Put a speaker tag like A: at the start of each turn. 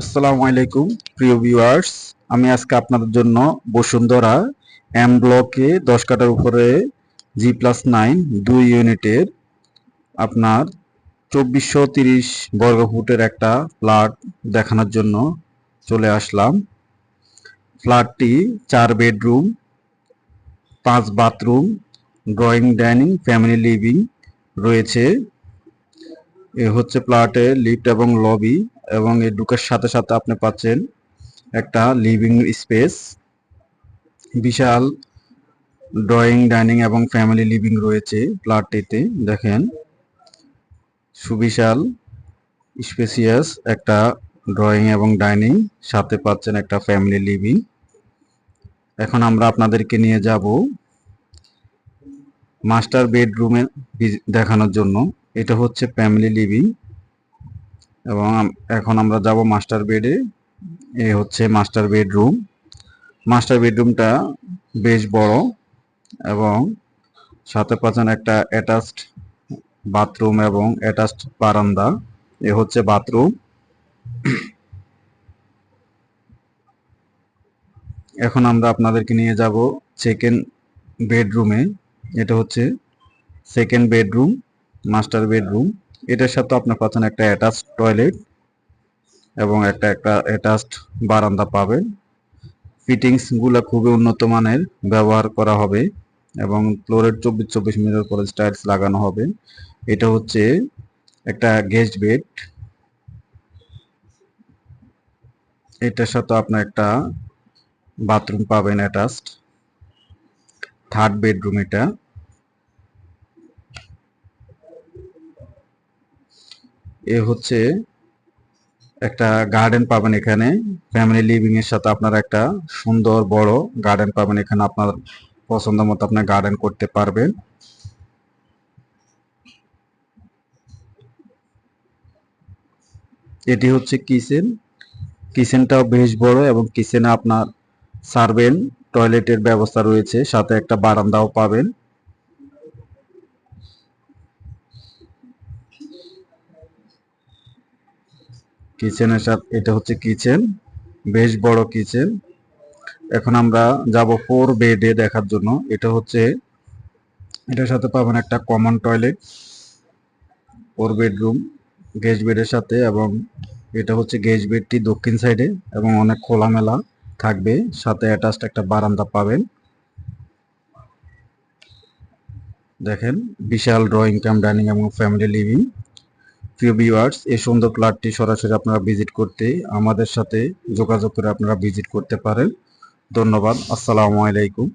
A: আসসালামু আলাইকুম, প্রিয় ভিউয়ার্স আমি আজকে আপনাদের জন্য বসুন্ধরা এম ব্লকে দশ কাটার উপরে জি প্লাস নাইন দুই ইউনিটের আপনার চব্বিশশো তিরিশ বর্গ ফুটের একটা ফ্ল্যাট দেখানোর জন্য চলে আসলাম। ফ্ল্যাটটি চার বেডরুম পাঁচ bathroom drawing dining family living রয়েছে। এ হচ্ছে ফ্ল্যাটের লিফট এবং লবি এবং এই ঢুকার সাথে সাথে আপনি পাচ্ছেন একটা লিভিং স্পেস বিশাল ড্রয়িং ডাইনিং এবং ফ্যামিলি লিভিং রয়েছে ফ্ল্যাটটিতে দেখেন। সুবিশাল স্পেসিয়াস একটা ড্রয়িং এবং ডাইনিং সাথে পাচ্ছেন একটা ফ্যামিলি লিভিং এখন আমরা আপনাদেরকে নিয়ে যাব মাস্টার বেডরুমে দেখানোর জন্য। এটা হচ্ছে ফ্যামিলি লিভিং এবং এখন আমরা যাব মাস্টার বেডে। এ হচ্ছে মাস্টার বেডরুম। মাস্টার বেডরুমটা বেশ বড় এবং সাথে পাচ্ছেন একটা অ্যাটাচড বাথরুম এবং অ্যাটাচড বারান্দা। এ হচ্ছে বাথরুম। এখন আমরা আপনাদেরকে নিয়ে যাব সেকেন্ড বেডরুমে এটা হচ্ছে সেকেন্ড বেডরুম মাস্টার বেডরুম এটার সাথে আপনার পাচ্ছেন একটা অ্যাটাচ টয়লেট এবং একটা একটা অ্যাটাচড বারান্দা পাবেন। ফিটিংসগুলা খুবই উন্নত মানের, ব্যবহার করা হবে এবং ফ্লোরের চব্বিশ চব্বিশ মিটার করে টাইলস লাগানো হবে। এটা হচ্ছে একটা গেস্ট বেড এটার সাথে আপনার একটা বাথরুম পাবেন অ্যাটাচড থার্ড বেডরুম এটা। এ হচ্ছে একটা গার্ডেন পাবেন এখানে। ফ্যামিলি লিভিং এর সাথে আপনারা একটা সুন্দর বড় গার্ডেন পাবেন এখানে। আপনার পছন্দ মতো আপনি গার্ডেন করতে পারবেন। এটি হচ্ছে কিচেন কিচেনটাও বেশ বড় এবং কিচেনে আপনার সার্ভেন টয়লেটের ব্যবস্থা রয়েছে। সাথে একটা বারান্দাও পাবেন। কিচেনের সাথে, এটা হচ্ছে কিচেন বেশ বড় কিচেন এখন আমরা যাব ফোর বেডে দেখার জন্য। এটা হচ্ছে, এটার সাথে পাবেন একটা common toilet four bedroom guest বেডের সাথে এবং এটা হচ্ছে গেস্ট বেডটি দক্ষিণ সাইডে এবং অনেক খোলামেলা থাকবে। সাথে অ্যাটাচড একটা বারান্দা পাবেন। দেখেন, বিশাল ড্রয়িং কাম ডাইনিং এবং ফ্যামিলি লিভিং প্রিয় ভিউয়ার্স এই সুন্দর প্লাটটি সরাসরি আপনারা ভিজিট করতে, আমাদের সাথে যোগাযোগ করে আপনারা ভিজিট করতে পারেন। ধন্যবাদ, আসসালামু আলাইকুম।